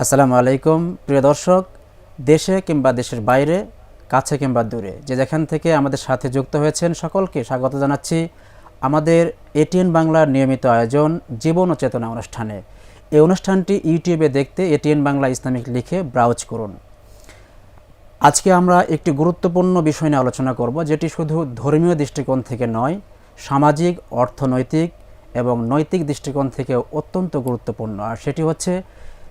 আসসালামু আলাইকুম, প্রিয় দর্শক, দেশে কিংবা দেশের বাইরে, কাছে কিংবা দূরে, যে যেখান থেকে আমাদের সাথে যুক্ত হয়েছেন সকলকে স্বাগত জানাচ্ছি আমাদের এটিএন বাংলার নিয়মিত আয়োজন জীবন ও চেতনা অনুষ্ঠানে। এই অনুষ্ঠানটি ইউটিউবে দেখতে এটিএন বাংলা ইসলামিক লিখে ব্রাউজ করুন। আজকে আমরা একটি গুরুত্বপূর্ণ বিষয় নিয়ে আলোচনা করব, যেটি শুধু ধর্মীয় দৃষ্টিকোণ থেকে নয়, সামাজিক, অর্থনৈতিক এবং নৈতিক দৃষ্টিকোণ থেকে অত্যন্ত গুরুত্বপূর্ণ। আর সেটি হচ্ছে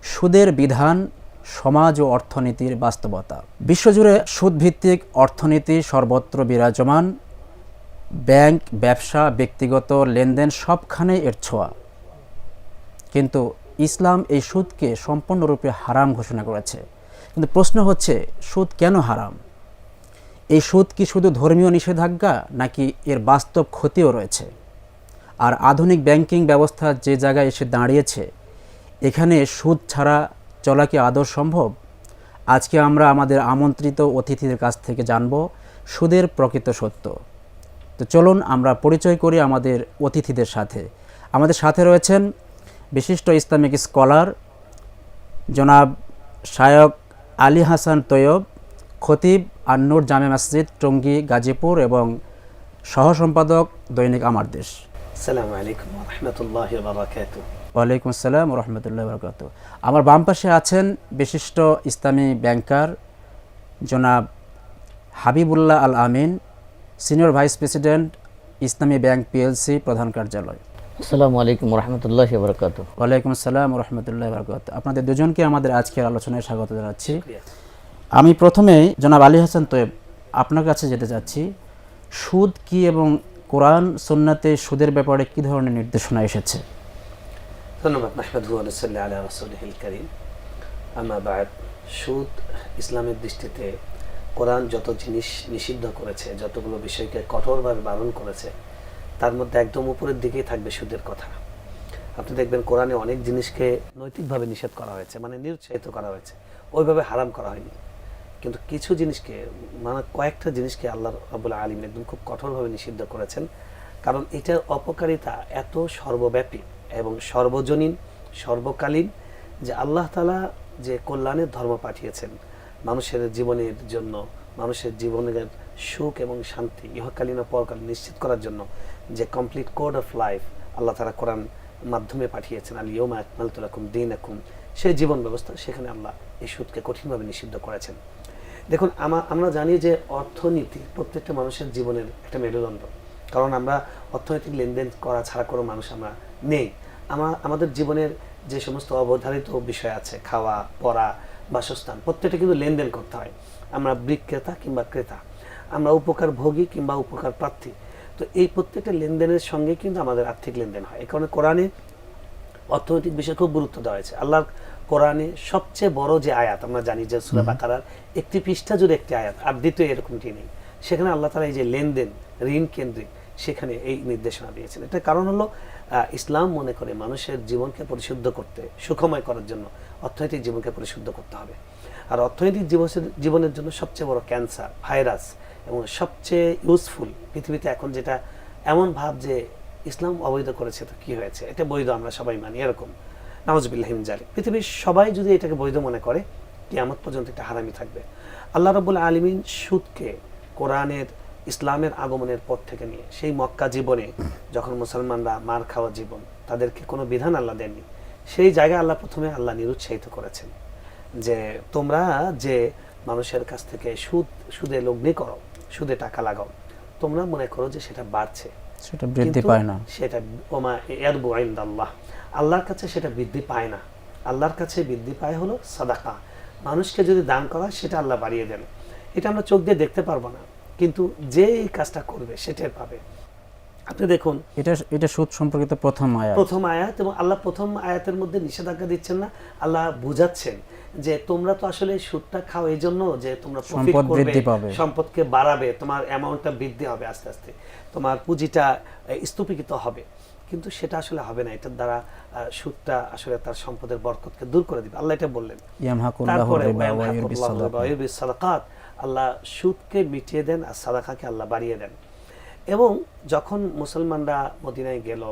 সুদের বিধান, সমাজ ও অর্থনীতির বাস্তবতা। বিশ্বজুড়ে সুদভিত্তিক অর্থনীতি সর্বত্র বিরাজমান। ব্যাংক, ব্যবসা, ব্যক্তিগত লেনদেন সবখানেই এর ছোঁয়া। কিন্তু ইসলাম এই সুদকে সম্পূর্ণরূপে হারাম ঘোষণা করেছে। কিন্তু প্রশ্ন হচ্ছে, সুদ কেন হারাম? এই সুদ কি শুধু ধর্মীয় নিষেধাজ্ঞা, নাকি এর বাস্তব ক্ষতিও রয়েছে? আর আধুনিক ব্যাংকিং ব্যবস্থা যে জায়গায় এসে দাঁড়িয়েছে এখানে সুদ ছাড়া চলা কি আদৌ সম্ভব? আজকে আমরা আমাদের আমন্ত্রিত অতিথিদের কাছ থেকে জানব সুদের প্রকৃত সত্য। তো চলুন আমরা পরিচয় করি আমাদের অতিথিদের সাথে। আমাদের সাথে রয়েছেন বিশিষ্ট ইসলামিক স্কলার জনাব শায়ক আলী হাসান তৈয়ব, খতিব আন্নুর জামে মসজিদ, টঙ্গী, গাজীপুর এবং সহ সম্পাদক দৈনিক আমার দেশ। ওয়ালাইকুম আসসালাম আমার বাম পাশে আছেন বিশিষ্ট ইসলামী ব্যাংকার জনাব Habibullah Al Amin senior vice president Islami bank PLC প্রধান কার্যালয়। ওয়ালাইকুম আপনাদের দুজনকে আমাদের আজকের আলোচনায় স্বাগত জানাচ্ছি। আমি প্রথমে জনাব আলী হাসান তোয়েব আপনার কাছে যেতে চাচ্ছি। সুদ কি এবং কোরআন, সুন্নাতে সুদের ব্যাপারে কি ধরনের নির্দেশনা এসেছে? ধন্যবাদ নাহমাদু আলসাল্লি আলা রসুলহিল করিম। আমা সুদ ইসলামের দৃষ্টিতে কোরআন যত জিনিস নিষিদ্ধ করেছে, যতগুলো বিষয়কে কঠোরভাবে বারণ করেছে, তার মধ্যে একদম উপরের দিকেই থাকবে সুদের কথা। আপনি দেখবেন কোরআনে অনেক জিনিসকে নৈতিকভাবে নিষেধ করা হয়েছে মানে নিরুৎসাহিত করা হয়েছে। ওইভাবে হারাম করা হয়নি। কিন্তু কিছু জিনিসকে মানে কয়েকটা জিনিসকে আল্লাহ রাবুল আলম একদম খুব কঠোরভাবে নিষিদ্ধ করেছেন। কারণ এটার অপকারিতা এত সর্বব্যাপী এবং সর্বজনীন, সর্বকালীন যে আল্লাহ তালা যে কল্যাণের ধর্ম পাঠিয়েছেন মানুষের জীবনের জন্য, মানুষের জীবনের সুখ এবং শান্তি, ইহকালীন ও পরকালীন নিশ্চিত করার জন্য যে complete code of life Allah তালা কোরআন মাধ্যমে পাঠিয়েছেন আল ইয়মা আকমাল তুলাকুম দিন আকুম সেই জীবন ব্যবস্থা সেখানে আল্লাহ এই সুদকে কঠিনভাবে নিষিদ্ধ করেছেন। দেখুন, আমা- আমরা জানি যে অর্থনীতি প্রত্যেকটা মানুষের জীবনের একটা মেরুদণ্ড। কারণ আমরা অর্থনৈতিক লেনদেন করা ছাড়া কোনো মানুষ আমরা নেই। আমার আমাদের জীবনের যে সমস্ত অবধারিত বিষয় আছে, খাওয়া, পড়া, বাসস্থান, প্রত্যেকটা কিন্তু লেনদেন করতে হয়। আমরা বিক্রেতা কিংবা ক্রেতা, আমরা উপকার ভোগী কিংবা উপকার প্রার্থী তো এই প্রত্যেকটা লেনদেনের সঙ্গে কিন্তু আমাদের আর্থিক লেনদেন হয়। এই কারণে কোরআনে অর্থনৈতিক বিষয়ে খুব গুরুত্ব দেওয়া হয়েছে। আল্লাহর কোরআনে সবচেয়ে বড় যে আয়াত আমরা জানি যে সুরা বাকারার একটি পৃষ্ঠা জুড়ে একটি আয়াত আর দ্বিতীয় এরকমটি নেই। সেখানে আল্লাহ তালা এই যে লেনদেন ঋণ কেন্দ্রিক সেখানে এই নির্দেশনা দিয়েছেন। এটার কারণ হলো ইসলাম মনে করে মানুষের জীবনকে পরিশুদ্ধ করতে সুখময় করার জন্য অর্থনৈতিক জীবনকে পরিশুদ্ধ করতে হবে। আর অর্থনৈতিক জীবনের জীবনের জন্য সবচেয়ে বড় ক্যান্সার ভাইরাস এবং সবচেয়ে ইউজফুল পৃথিবীতে এখন যেটা এমন ভাব যে ইসলাম অবৈধ করেছে তো কি হয়েছে? এটা বৈধ আমরা সবাই মানি এরকম। নামজবিল্লাহিম জালি পৃথিবীর সবাই যদি এটাকে বৈধ মনে করে কিয়ামত পর্যন্ত এটা হারামি থাকবে। আল্লাহ রবুল আলমিন সুদকে কোরআনের ইসলামের আগমনের পর থেকে নিয়ে সেই মক্কা জীবনে যখন মুসলমানরা মার খাওয়া জীবন তাদেরকে কোনো বিধান আল্লাহ দেননি। সেই জায়গায় আল্লাহ প্রথমে আল্লাহ নিরুৎসাহিত করেছেন যে তোমরা যে মানুষের কাছ থেকে সুদ সুদে লগ্নি করো সুদে টাকা লাগাও তোমরা মনে করো যে সেটা বাড়ছে। সেটা বৃদ্ধি পায় না। সেটা ওমা ইয়ারবু আল্লাহ আল্লাহর কাছে সেটা বৃদ্ধি পায় না। আল্লাহর কাছে বৃদ্ধি পায় হলো সাদাকা। মানুষকে যদি দান করা সেটা আল্লাহ বাড়িয়ে দেন। এটা আমরা চোখ দিয়ে দেখতে পারব না। কিন্তু যে এই কাজটা করবে সেটাই পাবে। আপনি দেখুন। এটা এটা সুদ সম্পর্কিত প্রথম আয়াত। প্রথম আয়াত এবং আল্লাহ প্রথম আয়াতের মধ্যে নিষেধাজ্ঞা দিচ্ছেন না আল্লাহ বুঝাচ্ছেন যে তোমরা তো আসলে সুদটা খাও এই জন্য যে তোমরা প্রফিট করবে সম্পদকে বাড়াবে তোমার অ্যামাউন্টটা বৃদ্ধি হবে আস্তে আস্তে। তোমার পুঁজিটা স্তূপীকৃত হবে। কিন্তু সেটা আসলে হবে না। এটার দ্বারা সুদটা আসলে তার সম্পদের বরকতকে দূর করে দিবে। আল্লাহ এটা বললেন। তারপরে সাদাকাত। আল্লাহ সুদকে মিটিয়ে দেন আর সাদাকাকে আল্লাহ বাড়িয়ে দেন। এবং যখন মুসলমানরা মদিনায় গেল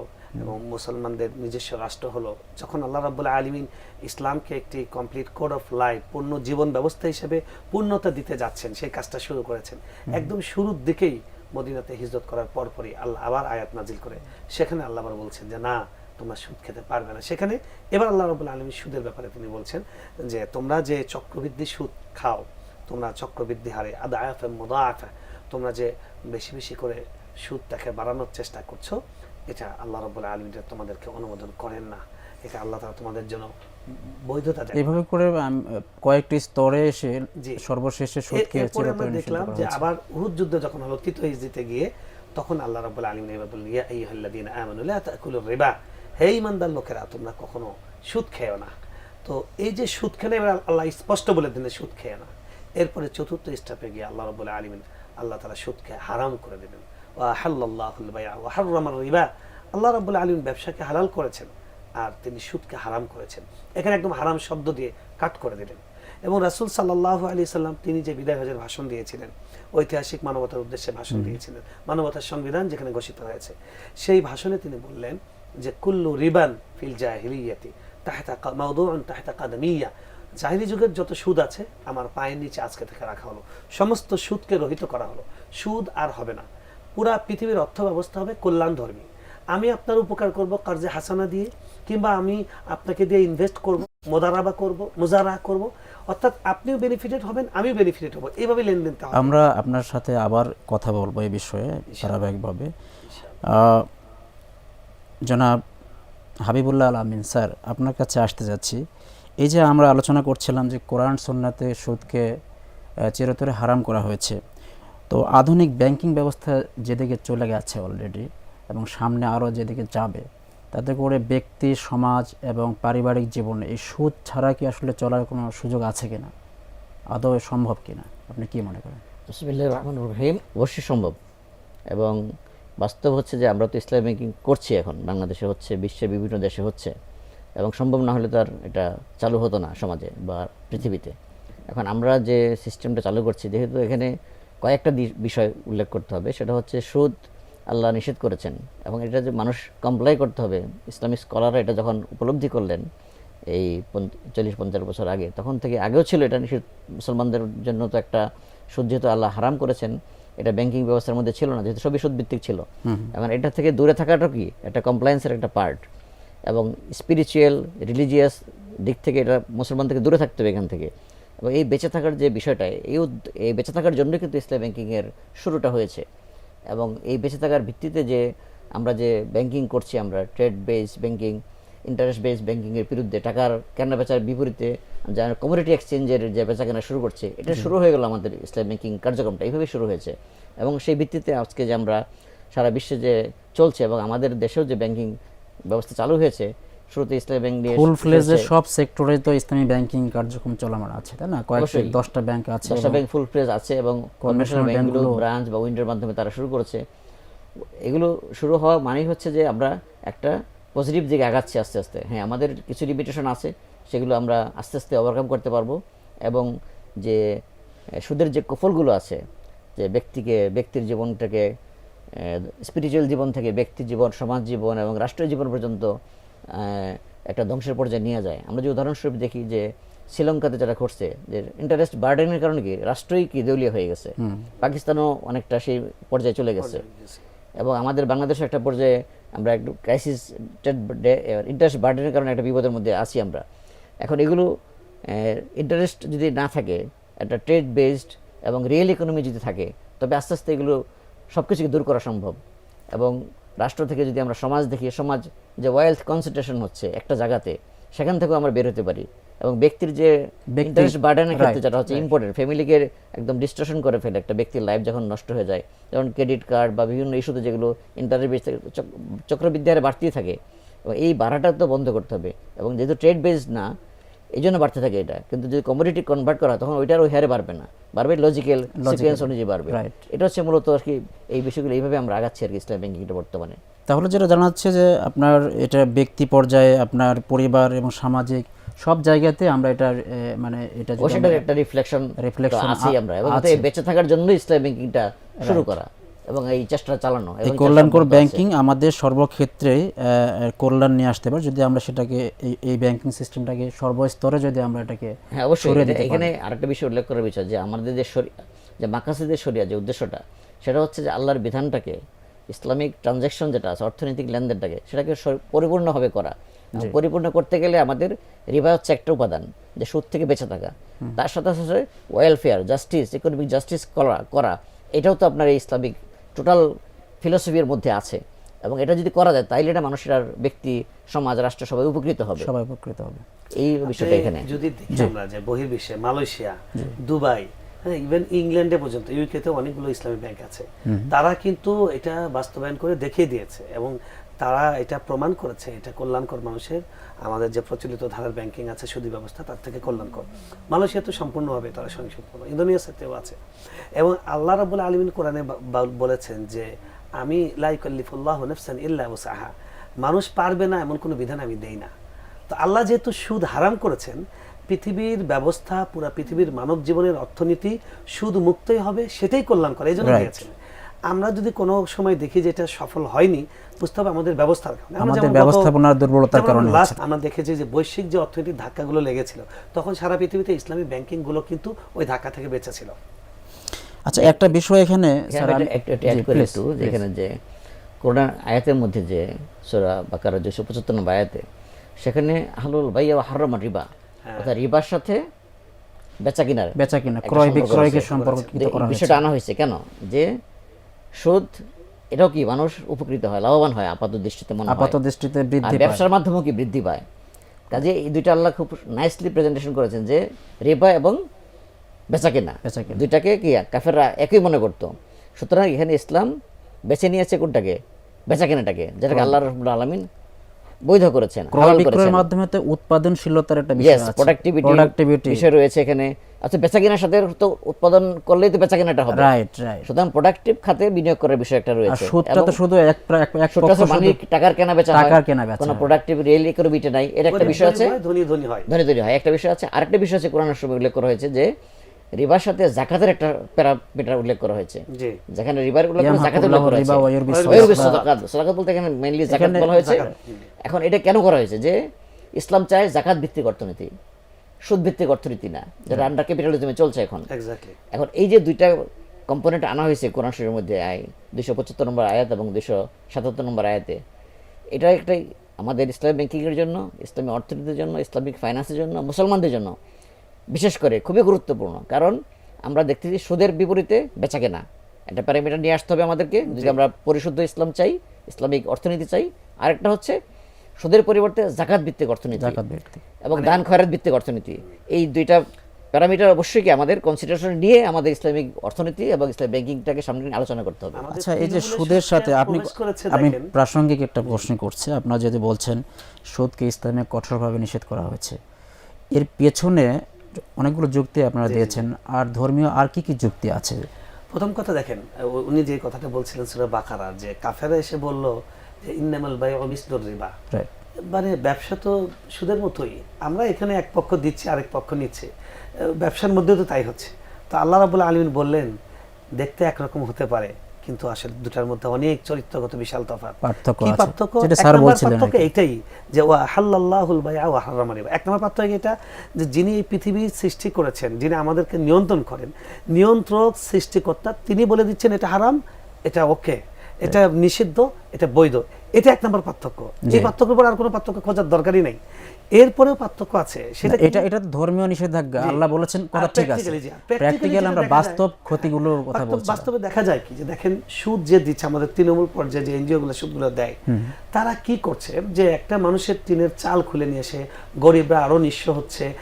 এবং মুসলমানদের নিজস্ব রাষ্ট্র হলো যখন আল্লাহ রাবুল্লাহ আলমিন ইসলামকে একটি কমপ্লিট কোড অফ লাইফ পূর্ণ জীবন ব্যবস্থা হিসেবে পূর্ণতা দিতে যাচ্ছেন সেই কাজটা শুরু করেছেন। একদম শুরুর দিকেই মদিনাতে হিজরত করার পরপরই আল্লাহ আবার আয়াত নাজিল করে। সেখানে আল্লাহ আবার বলছেন যে, না, তোমরা সুদ খেতে পারবে না। সেখানে এবার আল্লাহ রবুল্লা আলমী সুদের ব্যাপারে তিনি বলছেন যে, তোমরা যে চক্রবৃদ্ধি সুদ খাও, তোমরা চক্রবৃদ্ধি হারে আদা আয়াফে মোদা তোমরা যে বেশি বেশি করে সুদটাকে বাড়ানোর চেষ্টা করছ, এটা আল্লাহ রবুল্লা আলমীটা তোমাদেরকে অনুমোদন করেন না। এটা আল্লাহ তালা তোমাদের জন্য বৈধতা এইভাবে করে কয়েকটি স্তরে এসে সর্বশেষে সুদকে এরপরে আমরা দেখলাম যে আবার উহুদ যুদ্ধ যখন হলো হিজরিতে গিয়ে তখন আল্লাহ রাব্বুল আলামিন এবার বললেন ইয়া আইয়ুহাল্লাযীনা আমানু লা তাকুলুর রিবা। হে ঈমানদার লোকেরা তোমরা কখনো সুদ খেও না। তো এই যে সুদ খেলে এবার আল্লাহ স্পষ্ট বলে দিলেন সুদ খেয়ে না। এরপরে চতুর্থ স্টেপে গিয়ে আল্লাহ রাব্বুল আলামিন আল্লাহ তাআলা সুদকে হারাম করে দিলেন। ওয়া হাল্লাল্লাহুল বাই'a ওয়া হাররামার রিবা। আল্লাহ রাব্বুল আলামিন ব্যবসাকে হালাল করেছেন। আর তিনি সুদকে হারাম করেছেন। এখানে একদম হারাম শব্দ দিয়ে কাট করে দিলেন। এবং রাসূল সাল্লাল্লাহু আলাইহি সাল্লাম তিনি যে বিদায় হজের ভাষণ দিয়েছিলেন ঐতিহাসিক মানবতার উদ্দেশ্যে ভাষণ দিয়েছিলেন মানবতার সংবিধান যেখানে ঘোষিত হয়েছে সেই ভাষণে তিনি বললেন যে কুল্লু রিবান ফিল জাহিলিয়াতি তাহতা মাওদুউন তাহতা কাদামিয়া। জাহিলি যুগের যত সুদ আছে আমার পায়ের নিচে আজকে থেকে রাখা হলো। সমস্ত সুদকে রহিত করা হলো। সুদ আর হবে না। পুরা পৃথিবীর অর্থ ব্যবস্থা হবে কল্যাণ ধর্মী আমি আপনার উপকার করব কার্যে হাসানা দিয়ে কিংবা আমি আপনাকে দিয়ে ইনভেস্ট করব মোদারাবা করব মোজারা করব। অর্থাৎ আপনিও বেনিফিটেড হবেন আমিও বেনিফিটেড হব। এইভাবে লেনদেনটা আমরা আপনার সাথে আবার কথা বলব এই বিষয়ে ধারাবাহিকভাবে। জনাব হাবিবুল্লাহ আল আমিন স্যার আপনার কাছে আসতে যাচ্ছি। এই যে আমরা আলোচনা করছিলাম যে কোরআন সন্ন্যাতে সুদকে চিরতরে হারাম করা হয়েছে। তো আধুনিক ব্যাংকিং ব্যবস্থা যেদিকে চলে গেছে অলরেডি এবং সামনে আরও যেদিকে যাবে, তাতে করে ব্যক্তি, সমাজ এবং পারিবারিক জীবনে এই সুদ ছাড়া কি আসলে চলার কোনো সুযোগ আছে কিনা? আদৌ সম্ভব কিনা? আপনি কি মনে করেন? বিসমিল্লাহ রহমান রহিম। অবশ্যই সম্ভব। এবং বাস্তব হচ্ছে যে আমরা তো ইসলাম ব্যাংকিং করছি এখন। বাংলাদেশে হচ্ছে, বিশ্বের বিভিন্ন দেশে হচ্ছে। এবং সম্ভব না হলে তো আর এটা চালু হতো না সমাজে বা পৃথিবীতে। এখন আমরা যে সিস্টেমটা চালু করছি, যেহেতু এখানে কয়েকটা বিষয় উল্লেখ করতে হবে। সেটা হচ্ছে সুদ আল্লাহ নিষেধ করেছেন এবং এটা যে মানুষ কমপ্লাই করতে হবে ইসলামিক স্কলাররা এটা যখন উপলব্ধি করলেন এই চল্লিশ পঞ্চাশ বছর আগে তখন থেকে আগেও ছিল এটা নিষেধ। মুসলমানদের জন্য তো একটা সুদ যেহেতু আল্লাহ হারাম করেছেন এটা ব্যাংকিং ব্যবস্থার মধ্যে ছিল না যেহেতু সবই সুদ ভিত্তিক ছিল এবং এটা থেকে দূরে থাকাটা কি? একটা কমপ্লায়েন্সের একটা পার্ট এবং স্পিরিচুয়াল রিলিজিয়াস দিক থেকে এটা মুসলমান থেকে দূরে থাকতে হবে এখান থেকে। এবং এই বেঁচে থাকার যে বিষয়টা এই এই বেঁচে থাকার জন্য কিন্তু ইসলাম ব্যাংকিংয়ের শুরুটা হয়েছে। এবং এই বেঁচে থাকার ভিত্তিতে যে আমরা যে ব্যাংকিং করছি আমরা trade base banking interest base ব্যাংকিংয়ের বিরুদ্ধে টাকার কেনা বেচার বিপরীতে যারা কমিউনিটি এক্সচেঞ্জের যে বেচা কেনা শুরু করছে এটা শুরু হয়ে গেল আমাদের ইসলাম ব্যাংকিং কার্যক্রমটা এইভাবে শুরু হয়েছে। এবং সেই ভিত্তিতে আজকে যে আমরা সারা বিশ্বে যে চলছে এবং আমাদের দেশেও যে ব্যাংকিং ব্যবস্থা চালু হয়েছে শুরুতে ইসলাম ব্যাংক নিয়ে ফুল ফ্লেজে সব সেক্টরে তো ইসলামী ব্যাংকিং কার্যক্রম চলমান আছে তাই না? অবশ্যই। দশটা ব্যাংক আছে দশটা ব্যাংক ফুল প্রেস আছে এবং কনভেনশনাল ব্যাংকগুলো ব্রাঞ্চ বা উইন্ডোর মাধ্যমে তারা শুরু করেছে। এগুলো শুরু হওয়া মানেই হচ্ছে যে আমরা একটা পজিটিভ দিকে আগাচ্ছি আস্তে আস্তে। হ্যাঁ আমাদের কিছু লিমিটেশন আছে সেগুলো আমরা আস্তে আস্তে ওভারকাম করতে পারব এবং যে সুদের যে কুফলগুলো আছে যে ব্যক্তিকে ব্যক্তির জীবনটাকে স্পিরিচুয়াল জীবন থেকে ব্যক্তি জীবন সমাজ জীবন এবং রাষ্ট্রীয় জীবন পর্যন্ত একটা ধ্বংসের পর্যায়ে নিয়ে যায়। আমরা যে উদাহরণস্বরূপ দেখি যে শ্রীলঙ্কাতে যারা ঘটছে যে ইন্টারেস্ট বার্ডেনের কারণে কি? রাষ্ট্রই কি দেউলিয়া হয়ে গেছে? পাকিস্তানও অনেকটা সেই পর্যায়ে চলে গেছে। এবং আমাদের বাংলাদেশে একটা পর্যায়ে আমরা একটু ক্রাইসিস ইন্টারেস্ট বার্ডেনের কারণে একটা বিপদের মধ্যে আছি আমরা। এখন এগুলো ইন্টারেস্ট যদি না থাকে একটা ট্রেড বেসড এবং রিয়েল ইকোনমি যদি থাকে তবে আস্তে আস্তে এগুলো সব কিছুকে দূর করা সম্ভব। এবং রাষ্ট্র থেকে যদি আমরা সমাজ দেখি সমাজ যে ওয়েলথ কনসেন্ট্রেশন হচ্ছে একটা জায়গাতে সেখান থেকেও আমরা বেরোতে পারি। এবং ব্যক্তির যে ইন্টারেস্ট বার্ডেনের ক্ষেত্রে যেটা হচ্ছে ইম্পর্টেন্ট ফ্যামিলিকে একদম ডিস্ট্রেশন করে ফেলে একটা ব্যক্তির লাইফ যখন নষ্ট হয়ে যায় যেমন ক্রেডিট কার্ড বা বিভিন্ন ইস্যুতে যেগুলো ইন্টারেস্ট বেস চক্রবৃদ্ধি হারে বাড়তেই থাকে এবং এই বাড়াটা তো বন্ধ করতে হবে। এবং যেহেতু ট্রেড বেসড না এই জন্য বাড়তে থাকে এটা। কিন্তু যদি কমোডিটি কনভার্ট করা তখন ওইটার ওই হারে বাড়বে না। বাড়বে লজিক্যাল সিকোয়েন্স অনুযায়ী বাড়বে। এটা হচ্ছে মূলত আর কি এই বিষয়গুলো এইভাবে আমরা আগাচ্ছি আর কি ইসলাম ব্যাংকিংটা বর্তমানে। তাহলে যেটা জানা যাচ্ছে যে আপনার এটা ব্যক্তি পর্যায়ে আপনার পরিবার এবং সামাজিক সব জায়গাতে আমরা এটা মানে এটা একটা রিফ্লেকশন Reflection আছি আমরা। এবং। বেঁচে থাকার জন্য ইসলাম ব্যাংকিংটা শুরু করা। এবং এই চেষ্টা চালানো এই কল্যাণকর ব্যাংকিং আমাদের সর্বক্ষেত্রে কল্যাণ নিয়ে আসতে পারে যদি আমরা সেটাকে এই ব্যাংকিং সিস্টেমটাকে সর্বস্তরে যদি আমরা এটাকে হ্যাঁ অবশ্যই এখানে আরেকটা বিষয় উল্লেখ করার বিষয় যে আমাদের যে যে মাকাসিদের শরিয়া যে উদ্দেশ্যটা সেটা হচ্ছে যে আল্লাহর বিধানটাকে ইসলামিক ট্রানজ্যাকশন যেটা আছে অর্থনৈতিক লেনদেনটাকে সেটাকে পরিপূর্ণভাবে করা। পরিপূর্ণ করতে গেলে আমাদের রিবা হচ্ছে একটা উপাদান যে সুদ থেকে বেঁচে থাকা। তার সাথে সাথে ওয়েলফেয়ার জাস্টিস ইকোনমিক জাস্টিস করা করা এটাও তো আপনার এই ইসলামিক টোটাল ফিলোসফির মধ্যে আছে। এবং এটা যদি করা যায় তাইলে এটা মানুষের আর ব্যক্তি সমাজ রাষ্ট্র সবাই উপকৃত হবে। সবাই উপকৃত হবে। এই বিষয়টা এখানে। যদি দেখি আমরা যে বহির্বিশ্বে মালয়েশিয়া দুবাই হ্যাঁ ইভেন ইংল্যান্ডে পর্যন্ত ইউকেতে অনেকগুলো ইসলামী ব্যাংক আছে। তারা কিন্তু এটা বাস্তবায়ন করে দেখিয়ে দিয়েছে এবং তারা এটা প্রমাণ করেছে এটা কল্যাণকর মানুষের আমাদের যে প্রচলিত ধারার ব্যাংকিং আছে সুদী ব্যবস্থা তার থেকে কল্যাণকর। মালয়েশিয়া তো সম্পূর্ণভাবে তারা স্বয়ংসম্পূর্ণ ইন্দোনেশিয়াতেও আছে। এবং আল্লাহ রাবুল আলমিন কোরআনে বলেছেন যে আমি লাইকাল্লিফুল্লাহ নেফসান ইল্লা সাহা মানুষ পারবে না এমন কোনো বিধান আমি দেই না। তো আল্লাহ যেহেতু সুদ হারাম করেছেন পৃথিবীর ব্যবস্থা পুরা পৃথিবীর মানব জীবনের অর্থনীতি সুদ মুক্তই হবে সেটাই কল্যাণ করে এই জন্য দিয়েছেন। আমরা যদি কোনো সময় দেখি যে এটা সফল হয়নি বুঝতে হবে আমাদের ব্যবস্থার কারণে আমাদের ব্যবস্থাপনার দুর্বলতার কারণে হচ্ছে। আমরা দেখেছি যে বৈশ্বিক যে অর্থনৈতিক ধাক্কাগুলো লেগেছিল তখন সারা পৃথিবীতে ইসলামী ব্যাংকিংগুলো কিন্তু ওই ধাক্কা থেকে বেঁচেছিল আচ্ছা একটা বিষয় এখানে এখানে স্যার আমি- একটু একটু অ্যাড করে একটু. যেখানে যে কোরআন আয়াতের মধ্যে যে সোরা বাকারা দুশো পঁচাত্তর নম্বর আয়াতে সেখানে হালুল ভাইয়া হারমা রিবা হ্যাঁ। অর্থাৎ রিবার সাথে বেচা কিনার বেচা কিনা ক্রয় সম্পর্ক বিক্রয়কে। সম্পর্কিত করা হয়েছে বিষয়টা আনা হয়েছে কেন যে সুদ এটাও কি মানুষ উপকৃত হয় লাভবান হয় আপাত দৃষ্টিতে মনে আপাত দৃষ্টিতে বৃদ্ধি ব্যবসার মাধ্যমেও কি বৃদ্ধি পায়? কাজে এই দুইটা আল্লাহ খুব নাইসলি প্রেজেন্টেশন করেছেন যে রেবা এবং বেচা কেনা। বেচাকেনা। দুইটাকে কি কাফেররা একই মনে করতো। সুতরাং এখানে ইসলাম বেছে নিয়েছে কোনটাকে? বেচা কেনাটাকে যেটাকে আল্লাহ রহমুল্লা আলমিন বৈধ করেছেন ক্রয় বিক্রয়ের মাধ্যমে তো উৎপাদনশীলতার একটা বিষয় আছে। প্রোডাক্টিভিটি প্রোডাক্টিভিটি বিষয় রয়েছে এখানে। আচ্ছা বেচা কেনার সাথে তো উৎপাদন করলেই তো বেচা কেনাটা হবে। রাইট রাইট সুতরাং প্রোডাক্টিভ খাতে বিনিয়োগ করার বিষয় একটা আর রয়েছে সুদটা তো শুধু এক এক সুদটা পক্ষ তো শুধু মালিক টাকার কেনা বেচা টাকার কেনা বেচা কোনো প্রোডাক্টিভ রিয়েল ইকোনমিটা নাই। এর একটা বিষয় আছে। ধনী ধনী হয়। ধনী ধনী হয়। একটা বিষয় আছে আরেকটা বিষয় আছে কোরআন সময় উল্লেখ করা হয়েছে যে রিবার সাথে জাকাতের একটা প্যারামিটার উল্লেখ করা হয়েছে। জি। যেখানে রিবার উল্লেখ করা জাকাতের উল্লেখ করা হয়েছে। সাদাকাত। সাদাকাত বলতে এখানে মেইনলি জাকাত বলা হয়েছে। এখন এটা কেন করা হয়েছে যে ইসলাম চায় জাকাত ভিত্তিক অর্থনীতি সুদ ভিত্তিক অর্থনীতি না যেটা আন্ডার ক্যাপিটালিজমে চলছে এখন। এক্স্যাক্টলি এখন এই যে দুইটা কম্পোনেন্ট আনা হয়েছে কোরআন শরীরের মধ্যে আয় দুশো পঁচাত্তর নম্বর আয়াত এবং দুশো সাতাত্তর নম্বর আয়াতে এটা একটাই আমাদের ইসলামিক ব্যাংকিংয়ের জন্য ইসলামিক অর্থনীতির জন্য ইসলামিক ফাইন্যান্সের জন্য মুসলমানদের জন্য। বিশেষ করে খুবই গুরুত্বপূর্ণ। কারণ আমরা দেখতেছি সুদের বিপরীতে বেচা কেনা একটা প্যারামিটার নিয়ে আসতে হবে আমাদেরকে। যদি আমরা পরিশুদ্ধ ইসলাম চাই ইসলামিক অর্থনীতি চাই আরেকটা হচ্ছে সুদের পরিবর্তে জাকাত ভিত্তিক অর্থনীতি এবং দান খয়রাত ভিত্তিক অর্থনীতি। এই দুইটা প্যারামিটার অবশ্যই কি আমাদের কনসিডারেশন নিয়ে আমাদের ইসলামিক অর্থনীতি এবং ইসলামিক ব্যাংকিংটাকে সামনে নিয়ে আলোচনা করতে হবে। আচ্ছা এই যে সুদের সাথে আপনি আমি প্রাসঙ্গিক একটা প্রশ্ন করছি। আপনারা যদি বলছেন সুদকে ইসলামে কঠোরভাবে নিষেধ করা হয়েছে এর পেছনে অনেকগুলো যুক্তি আপনারা দিয়েছেন। আর ধর্মীয় আর কি কি যুক্তি আছে? প্রথম কথা দেখেন উনি যে কথাটা বলছিলেন সুরা বাকারা যে কাফেরা এসে বলল যে ইন্নামাল বাই অমিসদুর রিবা। মানে ব্যবসা তো সুদের মতোই আমরা এখানে এক পক্ষ দিচ্ছি আরেক পক্ষ নিচ্ছে। ব্যবসার মধ্যেও তো তাই হচ্ছে। তো আল্লাহ রাবুল আলমিন বললেন দেখতে একরকম হতে পারে। কিন্তু আসলে দুটার মধ্যে অনেক চরিত্রগত বিশাল তফাৎ। পার্থক্য কি পার্থক্য? যেটা স্যার বলছিলেন পার্থক্য এটাই যে ওয়া হাল্লাল্লাহুল বাইআ ওয়া হারামা রিবা এক নম্বর পার্থক্য এটা যে যিনি এই পৃথিবী সৃষ্টি করেছেন যিনি আমাদেরকে নিয়ন্ত্রণ করেন নিয়ন্ত্রক সৃষ্টিকর্তা তিনি বলে দিচ্ছেন এটা হারাম এটা ওকে। এটা নিষিদ্ধ এটা বৈধ। এটা এক নম্বর পার্থক্য। এই পার্থক্যের পর আর কোনো পার্থক্য খোঁজার দরকারই নেই। এরপরেও পার্থক্য আছে। সেটা এটা এটা ধর্মীয় নিষেধাজ্ঞা। আল্লাহ বলেছেন কথা ঠিক আছে। প্র্যাকটিক্যাল আমরা বাস্তব যায়- ক্ষতিগুলোর কথা বলছি বাস্তবে দেখা যায় কি? যে দেখেন সুদ যে দিচ্ছে আমাদের তৃণমূল পর্যায়ে যে এনজিও গুলো সুদগুলো দেয় তারা কি করছে? যে একটা মানুষের টিনের চাল খুলে নিয়ে এসে গরিবরা আরও নিঃস্ব হচ্ছে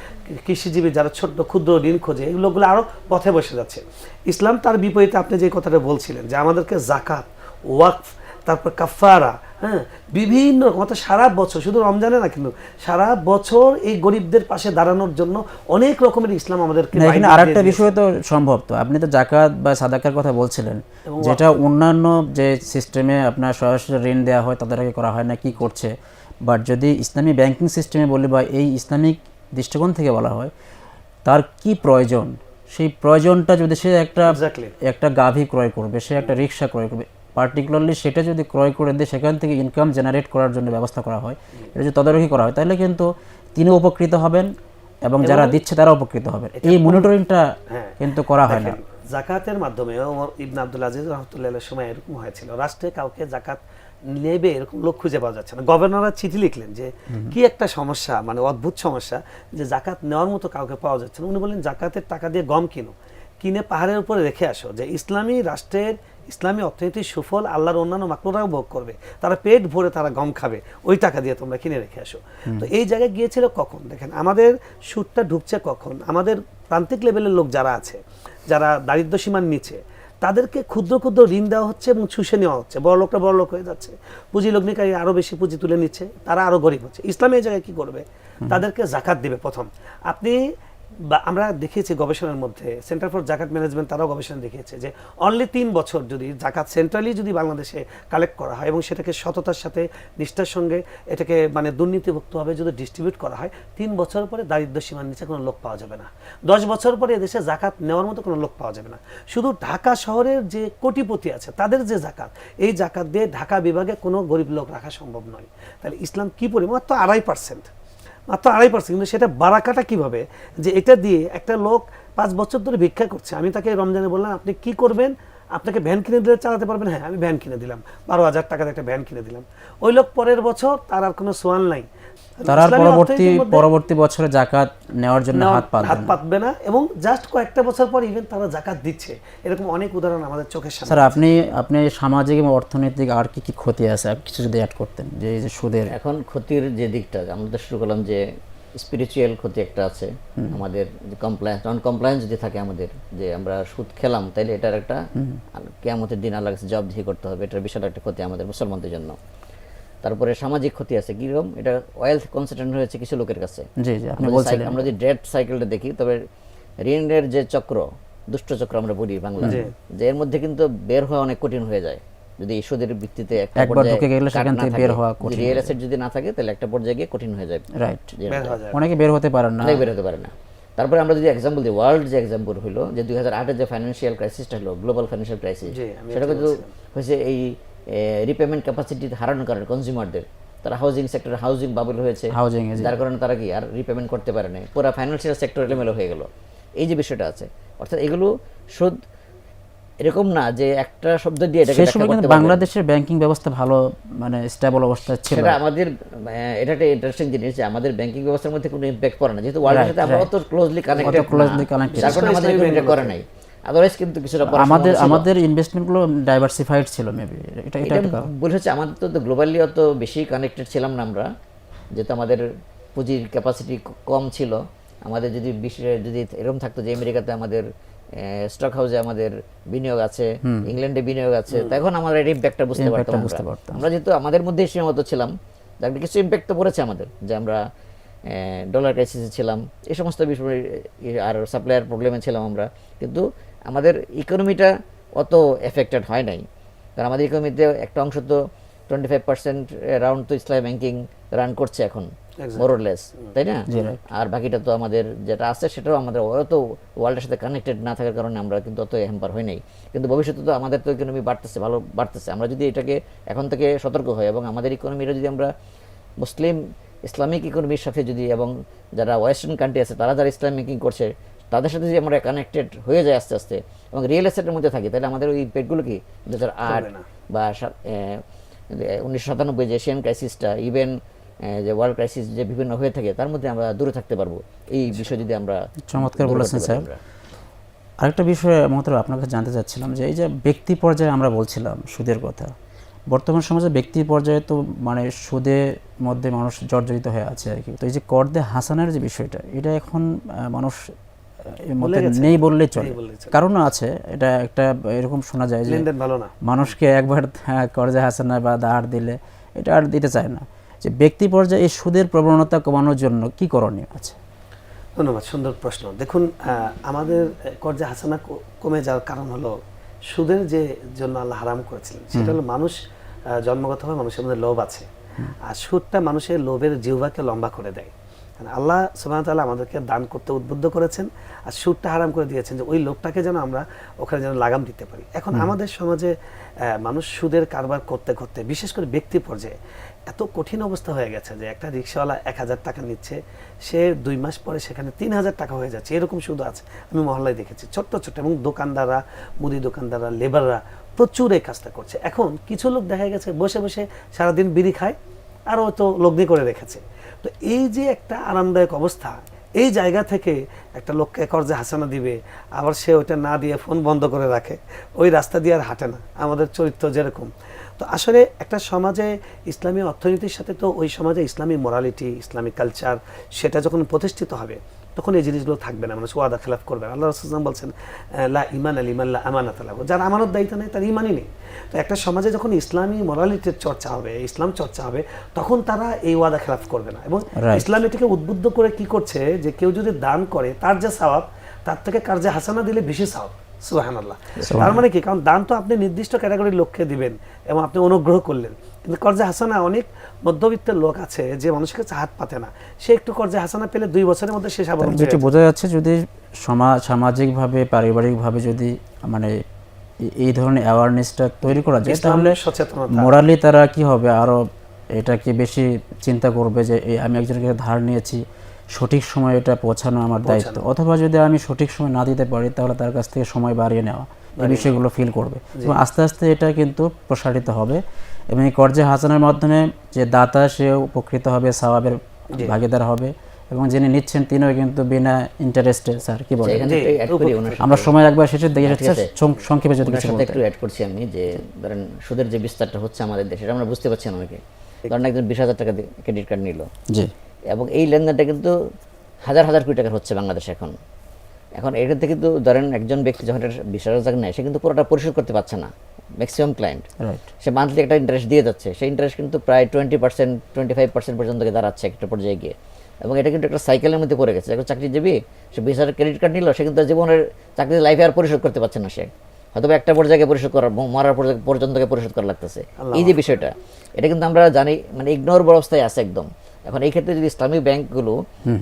কৃষিজীবী যারা ছোট্ট ক্ষুদ্র ঋণ খোঁজে এগুলোগুলো আরও পথে বসে যাচ্ছে। ইসলাম তার বিপরীতে আপনি যে কথাটা বলছিলেন যে আমাদেরকে জাকাত ওয়াকফ তারপর কাফারা হ্যাঁ? বিভিন্ন মতো সারা বছর শুধু রমজানে না কিন্তু সারা বছর এই গরিবদের পাশে দাঁড়ানোর জন্য অনেক রকমের ইসলাম আমাদেরকে এখানে আরেকটা দিয়ে বিষয় তো সম্ভব তো। আপনি তো জাকাত বা সাদাকার কথা বলছিলেন। যেটা অন্যান্য যে সিস্টেমে আপনার সরাসরি ঋণ দেওয়া হয় তাদেরকে করা হয় না কি করছে? বাট যদি ইসলামী ব্যাংকিং সিস্টেমে বলি বা এই ইসলামিক দৃষ্টিকোণ থেকে বলা হয় তার কি প্রয়োজন? সেই প্রয়োজনটা যদি সে একটা একটা গাভী ক্রয় করবে সে একটা রিক্সা ক্রয় করবে পার্টিকুলারলি সেটা যদি ক্রয় করে দিয়ে সেখান থেকে ইনকাম জেনারেট করার জন্য ব্যবস্থা করা হয়। এটা যদি তদারকি করা হয় তাহলে কিন্তু তিনি উপকৃত হবেন এবং যারা দিচ্ছে তারা উপকৃত হবেন। এই মনিটরিংটা হ্যাঁ। কিন্তু করা হয় না। জাকাতের মাধ্যমে ওমর ইবনে আব্দুল আজিজ রহমতুল্লাহ সময় এরকম হয়েছিল রাষ্ট্রে কাউকে জাকাত নেবে এরকম লোক খুঁজে পাওয়া যাচ্ছে না। গভর্নররা চিঠি লিখলেন যে কি একটা সমস্যা মানে অদ্ভুত সমস্যা যে জাকাত নেওয়ার মতো কাউকে পাওয়া যাচ্ছে না। উনি বললেন জাকাতের টাকা দিয়ে গম কিনো। কিনে পাহাড়ের উপরে রেখে আসো। যে ইসলামী রাষ্ট্রের ইসলামী অর্থনীতির সুফল আল্লাহর অন্যান্য মাকলুরাও ভোগ করবে। তারা পেট ভরে তারা গম খাবে। ওই টাকা দিয়ে তোমরা কিনে রেখে আসো। তো এই জায়গায় গিয়েছিল কখন? দেখেন আমাদের সুদটা ঢুকছে কখন? আমাদের প্রান্তিক লেভেলের লোক যারা আছে যারা দারিদ্র সীমার নিচে তাদেরকে ক্ষুদ্র ক্ষুদ্র ঋণ দেওয়া হচ্ছে এবং চুষে নেওয়া হচ্ছে। বড় লোকটা বড় লোক হয়ে যাচ্ছে। পুঁজি লগ্নিকারী আরও বেশি পুঁজি তুলে নিচ্ছে। তারা আরও গরিব হচ্ছে। ইসলাম এই জায়গায় কী করবে? তাদেরকে জাকাত দিবে প্রথম। আপনি বা আমরা দেখিয়েছি গবেষণার মধ্যে সেন্টার ফর জাকাত ম্যানেজমেন্ট তারাও গবেষণা দেখিয়েছে যে অনলি তিন বছর যদি জাকাত সেন্ট্রালি যদি বাংলাদেশে কালেক্ট করা হয় এবং সেটাকে সততার সাথে, নিষ্ঠার সঙ্গে এটাকে মানে দুর্নীতিভুক্তভাবে যদি ডিস্ট্রিবিউট করা হয়, তিন বছর পরে দারিদ্র সীমার নিচে কোনো লোক পাওয়া যাবে না। দশ বছর পরে এদেশে জাকাত নেওয়ার মতো কোনো লোক পাওয়া যাবে না। শুধু ঢাকা শহরের যে কোটিপতি আছে, তাদের যে জাকাত, এই জাকাত দিয়ে ঢাকা বিভাগে কোনো গরিব লোক রাখা সম্ভব নয়। তাহলে ইসলাম কি পরিমাণ? মাত্র আড়াই পার্সেন্ট মাত্র আড়াই পার্সেন্ট, কিন্তু সেটা বারাকাটা কীভাবে? যে এটা দিয়ে একটা লোক পাঁচ বছর ধরে ভিক্ষা করছে। আমি তাকে রমজানে বললাম, আপনি কি করবেন? আপনাকে ভ্যান কিনে দিলে চালাতে পারবেন? হ্যাঁ আমি ভ্যান কিনে দিলাম। বারো হাজার টাকাতে একটা ভ্যান কিনে দিলাম। ওই লোক পরের বছর তার আর কোনো সোয়ান নাই। তারা পরবর্তী পরবর্তী বছরে জাকাত নেওয়ার জন্য হাত পাতবে হাত পাতবে না এবং জাস্ট কয়েকটা বছর পর ইভেন তারা জাকাত দিচ্ছে। এরকম অনেক উদাহরণ আমাদের চোখের সামনে স্যার আপনি আপনি সামাজিক এবং অর্থনৈতিক আর কি কি ক্ষতি আছে? আপনি কিছু যদি অ্যাড করতেন যে এই যে সুদের এখন ক্ষতির যে দিকটা আমরা তো শুরু করলাম যে স্পিরিচুয়াল ক্ষতি একটা আছে। আমাদের যে কমপ্লায়েন্স নন কমপ্লায়েন্স যদি থাকে আমাদের যে আমরা সুদ খেলাম তাইলে এটার একটা কেয়ামতের দিন আল্লাহ কাছে জবাবদিহি করতে হবে। এটার বিশাল একটা ক্ষতি আমাদের মুসলমানদের জন্য। তারপরে সামাজিক ক্ষতি আছে কীরকম? এটা ওয়েলথ কনসেন্ট্রেট হয়েছে কিছু লোকের কাছে। জি জি আপনি আমরা যদি বলছিলেন। আমরা যদি ডেট সাইকেলটা দেখি তবে ঋণের যে চক্র দুষ্ট চক্র আমরা বলি বাংলা যে এর মধ্যে কিন্তু বের হওয়া অনেক কঠিন হয়ে যায়। যদি এই সুদের ভিত্তিতে একটা পর্যায়ে ঢুকে গেলে সেখান থেকে বের হওয়া কঠিন রিয়েল এস্টেট যদি না থাকে তাহলে একটা পর্যায়ে গিয়ে কঠিন হয়ে যায়। রাইট অনেকে বের হতে পারেন না। বের হতে পারে না। তারপরে আমরা যদি এক্সাম্পল দিই ওয়ার্ল্ড যে এক্সাম্পল হলো যে দুই হাজার আটের যে ফাইন্যান্সিয়াল ক্রাইসিসটা হলো গ্লোবাল ফাইন্যান্সিয়াল ক্রাইসিস সেটা কিন্তু হয়েছে এই রিপেমেন্ট ক্যাপাসিটি হারানোর কারণে কনজিউমারদের তারা হাউজিং সেক্টরে হাউজিং বাবল হয়েছে হাউজিং যার কারণে তারা কি আর রিপেমেন্ট করতে পারে না পুরো ফাইন্যান্সিয়াল সেক্টর এলোমেলো হয়ে গেল। এই যে বিষয়টা আছে অর্থাৎ এগুলো সুদ এরকম না যে একটা শব্দ দিয়ে এটাকে সেই ব্যাখ্যা সময় কিন্তু বাংলাদেশের ব্যাংকিং ব্যবস্থা ভালো মানে স্টেবল অবস্থায় ছিল। সেটা আমাদের এটা একটা ইন্টারেস্টিং জিনিস যে আমাদের ব্যাংকিং ব্যবস্থার মধ্যে কোনো ইম্প্যাক্ট পড়ে না। যেহেতু ওয়ার্ল্ডের সাথে আমরা অত ক্লোজলি কানেক্টেড closely connected। যার কারণে আমাদের ইম্প্যাক্ট করে নাই। আদারওয়াইজ কিন্তু কিছুটা আমাদের আমাদের ইনভেস্টমেন্টগুলো ডাইভার্সিফাইড ছিল মেবি এটা এটা হচ্ছে আমাদের তো গ্লোবালি অত বেশি কানেক্টেড ছিলাম না আমরা। যেহেতু আমাদের পুঁজির ক্যাপাসিটি কম ছিল। আমাদের যদি যদি এরকম থাকতো যে আমেরিকাতে আমাদের স্টক হাউসে আমাদের বিনিয়োগ আছে ইংল্যান্ডে বিনিয়োগ আছে তখন আমরা এর ইম্প্যাক্টটা বুঝতে পারতাম বুঝতে আমরা। পারতাম। আমরা যেহেতু আমাদের মধ্যে সীমাবদ্ধ ছিলাম যার কিছু ইম্প্যাক্ট তো পড়েছে আমাদের। যে আমরা ডলার ক্রাইসিসে ছিলাম। এই সমস্ত বিষয় আর সাপ্লায়ার প্রবলেমে ছিলাম আমরা। কিন্তু আমাদের ইকোনমিটা অত এফেক্টেড হয় নাই। কারণ আমাদের ইকোনমিতে একটা অংশ তো টোয়েন্টি ফাইভ পার্সেন্ট রাউন্ড তো ইসলাম ব্যাংকিং রান করছে এখন মোরলেস তাই না? আর বাকিটা তো আমাদের যেটা আছে সেটাও আমাদের অত ওয়ার্ল্ডের সাথে কানেক্টেড না থাকার কারণে আমরা কিন্তু অত হ্যাম্পার হই নাই। কিন্তু ভবিষ্যতে তো আমাদের তো ইকোনমি বাড়তেছে ভালো বাড়তেছে। আমরা যদি এটাকে এখন থেকে সতর্ক হই এবং আমাদের ইকোনমিটা যদি আমরা মুসলিম ইসলামিক ইকোনমির সাথে যদি এবং যারা ওয়েস্টার্ন কান্ট্রি আছে তারা যারা ইসলাম মেকিং করছে তাদের সাথে যদি আমরা কানেক্টেড হয়ে যায় আস্তে আস্তে এবং রিয়েল এস্টেটের মধ্যে থাকি তাহলে আমাদের ওই পেটগুলো কি? দু হাজার আট বা উনিশশো সাতানব্বই যে এশিয়ান ক্রাইসিসটা ইভেন যে ওয়ার্ল্ড ক্রাইসিস যে বিভিন্ন হয়ে থাকে তার মধ্যে আমরা দূরে থাকতে পারব। এই বিষয় যদি আমরা চমৎকার বলেছেন স্যার। আরেকটা বিষয়ে মতো আপনার কাছে জানতে চাচ্ছিলাম যে এই যে ব্যক্তি পর্যায়ে আমরা বলছিলাম সুদের কথা বর্তমান সমাজে ব্যক্তি পর্যায়ে তো মানে সুদের মধ্যে মানুষ জর্জরিত হয়ে আছে আর কি। তো এই যে করদে হাসানের যে বিষয়টা এটা এখন মানুষ। নেই বললেই চলে। কারণ আছে এটা একটা এরকম শোনা যায় যে মানুষকে একবার হ্যাঁ, কর্জে হাসানা বা ধার দিলে এটা আর দিতে চায় না। যে ব্যক্তি পর্যায়ে এই সুদের প্রবণতা কমানোর জন্য কি করণীয় আছে? ধন্যবাদ সুন্দর প্রশ্ন। দেখুন আহ, আমাদের কর্জে হাসানা কমে যাওয়ার কারণ হলো সুদের যে জন্য আল্লাহ হারাম করেছিলেন সেটা হলো মানুষ জন্মগতভাবে মানুষের মধ্যে লোভ আছে। আর সুরটা মানুষের লোভের জিহ্বাকে লম্বা করে দেয়। আল্লাহ সুবাহ তাআলা আমাদেরকে দান করতে উদ্বুদ্ধ করেছেন আর সুদটা হারাম করে দিয়েছেন যে ওই লোকটাকে যেন আমরা ওখানে যেন লাগাম দিতে পারি। এখন আমাদের সমাজে মানুষ সুদের কারবার করতে করতে বিশেষ করে ব্যক্তি পর্যায়ে এত কঠিন অবস্থা হয়ে গেছে যে একটা রিক্সাওয়ালা এক হাজার টাকা নিচ্ছে সে দুই মাস পরে সেখানে তিন হাজার টাকা হয়ে যাচ্ছে। এরকম সুদ আছে। আমি মহল্লায় দেখেছি। ছোট্ট ছোট্ট এবং দোকানদাররা মুদি দোকানদাররা লেবাররা প্রচুর এই কাজটা করছে। এখন কিছু লোক দেখা গেছে বসে বসে সারাদিন বিড়ি খায় আর ও তো লগ্নি করে রেখেছে। তো এই যে একটা আরামদায়ক অবস্থা, এই জায়গা থেকে একটা লোককে কর্জে হাসানা দিবে, আবার সে ওইটা না দিয়ে ফোন বন্ধ করে রাখে, ওই রাস্তা দিয়ে আর হাঁটে না, আমাদের চরিত্র যেরকম। তো আসলে একটা সমাজে ইসলামী অর্থনীতির সাথে তো ওই সমাজে ইসলামী মোরালিটি ইসলামিক কালচার সেটা যখন প্রতিষ্ঠিত হবে তখন এই জিনিসগুলো থাকবে না মানুষ ওয়াদা খেলাফ করবে না। আল্লাহ রসুলাম বলছেন লা ইমান আল ইমান লা আমানাত আলাহ যার আমানত দায়িত্ব নেই তার ইমানই নেই তো একটা সমাজে যখন ইসলামী মরালিটির চর্চা হবে ইসলাম চর্চা হবে তখন তারা এই ওয়াদা খেলাফ করবে না এবং. ইসলাম এটাকে উদ্বুদ্ধ করে কি করছে যে কেউ যদি দান করে তার যে স্বভাব তার থেকে কার যে হাসানা দিলে বেশি সওয়াব সুবহানাল্লাহ। তার মানে কি? কারণ দান তো আপনি নির্দিষ্ট ক্যাটাগরির লোককে দিবেন এবং আপনি অনুগ্রহ করলেন। কিন্তু কর্জে হাসানা অনেক মধ্যবিত্তের লোক আছে যে মানুষের কাছে হাত পাতে না। সে একটু কর্জে হাসানা পেলে দুই বছরের মধ্যে সে স্বাবলম্বী যেটি বোঝা যাচ্ছে যদি সমাজ সামাজিকভাবে পারিবারিকভাবে যদি মানে এই- ধরনের অ্যাওয়ারনেসটা তৈরি করা যায় তাহলে মোরালি তারা কি হবে? আরও এটাকে বেশি চিন্তা করবে যে আমি একজনকে ধার নিয়েছি সঠিক সময় এটা পৌঁছানো আমার দায়িত্ব। অথবা যদি আমি সঠিক সময় না দিতে পারি তাহলে তার কাছ থেকে সময় বাড়িয়ে নেওয়া। এই বিষয়গুলো ফিল করবে। এবং আস্তে আস্তে এটা কিন্তু প্রসারিত হবে। এবং এই কর্জে হাসানের মাধ্যমে যে দাতা সে উপকৃত হবে সওয়াবের ভাগীদার হবে। এবং যিনি নিচ্ছেন তিনিও কিন্তু বিনা ইন্টারেস্টে স্যার কি বলেন? আমরা সময় একবার শেষের দিকে ঠিক আছে। সং- সংক্ষেপে যদি কিছু একটু অ্যাড করছি আমি যে ধরেন সুদের যে বিস্তারটা হচ্ছে আমাদের দেশে এটা আমরা বুঝতে পারছি না অনেকে। ধরেন একজন বিশ হাজার টাকা ক্রেডিট কার্ড নিল। জি। এবং এই লেনদেনটা কিন্তু হাজার হাজার কোটি টাকার হচ্ছে বাংলাদেশে এখন। এখন এটাতে কিন্তু ধরেন একজন ব্যক্তি যখন একটা বিশ হাজার টাকা নেয় সে কিন্তু পুরোটা পরিশোধ করতে পারছে না ম্যাক্সিমাম ক্লায়েন্ট সে মান্থলি একটা ইন্টারেস্ট দিয়ে যাচ্ছে সেই ইন্টারেস্ট কিন্তু প্রায় twenty percent twenty five percent পর্যন্ত দাঁড়াচ্ছে একটা পর্যায়ে গিয়ে। এবং এটা কিন্তু একটা সাইকেলের মধ্যে পড়ে গেছে। এখন চাকরিজীবী সে বিশ হাজার ক্রেডিট কার্ড নিল সে কিন্তু জীবনের চাকরি লাইফে আর পরিশোধ করতে পারছে না সে। হয়তো একটা পর্যায়ে পরিশোধ করার মরার পর্যায়ে- পর্যন্ত পরিশোধ করা লাগতেছে। এই যে বিষয়টা এটা কিন্তু আমরা জানি মানে ইগনোর অবস্থায় আছে একদম। এখন এই ক্ষেত্রে যদি ইসলামিক ব্যাংকগুলো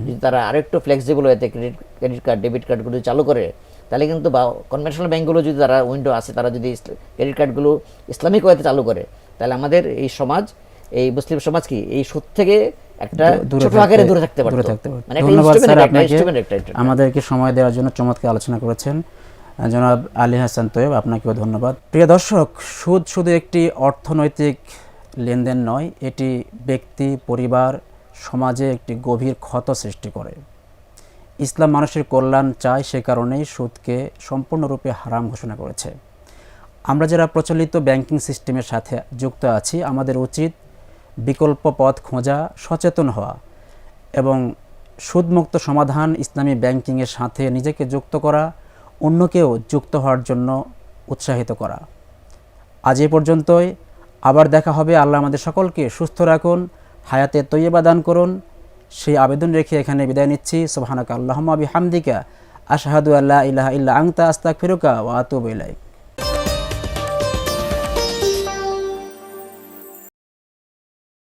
যদি তারা আরেকটু ফ্লেক্সিবল হয়েছে ক্রেডিট ক্রেডিট কার্ড ডেবিট কার্ডগুলো চালু করে তাহলে কিন্তু বা কনভেনশনাল ব্যাংকগুলো যদি তারা উইন্ডো আছে তারা যদি ক্রেডিট কার্ডগুলো ইসলামিক ওয়েতে চালু করে তাহলে আমাদের এই সমাজ এই মুসলিম সমাজ কি এই সুদ থেকে একটা ছোট আকারে দূরে থাকতে পারতো। দূরে থাকতে পারতো। মানে একটা স্যার একটা, আপনাকে। একটা। আমাদেরকে সময় দেওয়ার জন্য চমৎকার আলোচনা করেছেন। জনাব আলী হাসান তৈব আপনাকেও ধন্যবাদ। প্রিয় দর্শক সুদ শুধু একটি অর্থনৈতিক লেনদেন নয় এটি ব্যক্তি পরিবার সমাজে একটি গভীর ক্ষত সৃষ্টি করে। ইসলাম মানুষের কল্যাণ চায় সে কারণেই সুদকে সম্পূর্ণরূপে হারাম ঘোষণা করেছে। আমরা যারা প্রচলিত ব্যাংকিং সিস্টেমের সাথে যুক্ত আছি, আমাদের উচিত বিকল্প পথ খোঁজা, সচেতন হওয়া এবং সুদমুক্ত সমাধান ইসলামী ব্যাংকিংয়ের সাথে নিজেকে যুক্ত করা, অন্যকেও যুক্ত হওয়ার জন্য উৎসাহিত করা। আজ এ পর্যন্তই। আবার দেখা হবে। আল্লাহ আমাদের সকলকে সুস্থ রাখুন। হায়াতে তৈয়বা দান করুন। সেই আবেদন রেখে এখানে বিদায় নিচ্ছি। সোহানাকা আল্লাহমা বিহামদিকা। আশাহাদু আল্লাহ ইলাহা ইল্লা আংতা আস্তাক ফিরুকা ওয়া আতুবু ইলাইক।